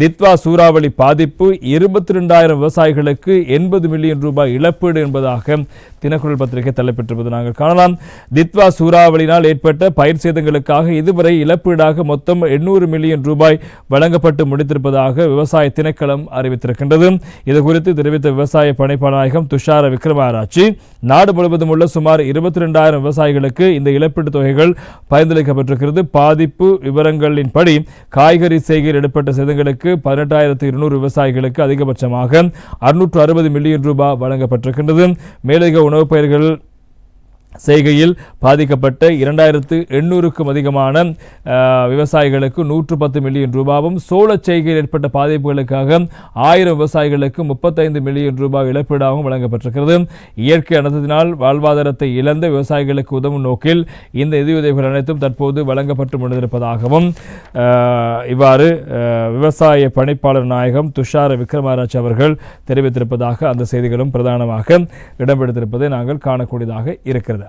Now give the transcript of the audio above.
Ditwah சூறாவளி பாதிப்பு இருபத்தி ரெண்டாயிரம் விவசாயிகளுக்கு எண்பது மில்லியன் ரூபாய் இழப்பீடு என்பதாக தினக்குரல் பத்திரிகை தலைப்பெற்றிருப்பது நாங்கள் காணலாம். தித்வா சூறாவளியினால் ஏற்பட்ட பயிர் சேதங்களுக்காக இதுவரை இழப்பீடாக மொத்தம் எண்ணூறு மில்லியன் ரூபாய் வழங்கப்பட்டு முடித்திருப்பதாக விவசாய திணைக்களம் அறிவித்திருக்கின்றது. இது குறித்து தெரிவித்த விவசாய பணிப்பாளநாயகம் துஷார விக்ரமாராட்சி நாடு முழுவதும் உள்ள சுமார் இருபத்தி ரெண்டாயிரம் விவசாயிகளுக்கு இந்த இழப்பீட்டு தொகைகள் பரிந்துரைக்கப்பட்டிருக்கிறது. பாதிப்பு விவரங்களின்படி காய்கறி செய்கையில் ஏற்பட்ட சேதங்களுக்கு பதினெட்டாயிரத்து இருநூறு விவசாயிகளுக்கு அதிகபட்சமாக அறுநூற்று அறுபது மில்லியன் ரூபாய் வழங்கப்பட்டிருக்கின்றது. மேலதிக உணவுப் பயிர்கள் செய்கையில் பாதிக்கப்பட்ட இரண்டாயிரத்து எண்ணூறுக்கும் அதிகமான விவசாயிகளுக்கு நூற்று பத்து மில்லியன் ரூபாவும் சோழச் செய்கையில் ஏற்பட்ட பாதிப்புகளுக்காக ஆயிரம் விவசாயிகளுக்கு முப்பத்தைந்து மில்லியன் ரூபாய் இழப்பீடாகவும் வழங்கப்பட்டிருக்கிறது. இயற்கை அனர்த்தத்தினால் வாழ்வாதாரத்தை இழந்த விவசாயிகளுக்கு உதவும் நோக்கில் இந்த நிதியுதவிகள் அனைத்தும் தற்போது வழங்கப்பட்டு முடிந்திருப்பதாகவும் இவ்வாறு விவசாய பணிப்பாளர் நாயகம் துஷார விக்ரமராஜ் அவர்கள் தெரிவித்திருப்பதாக அந்த செய்திகளும் பிரதானமாக இடம்பெடுத்திருப்பதை நாங்கள் காணக்கூடியதாக இருக்கிறது.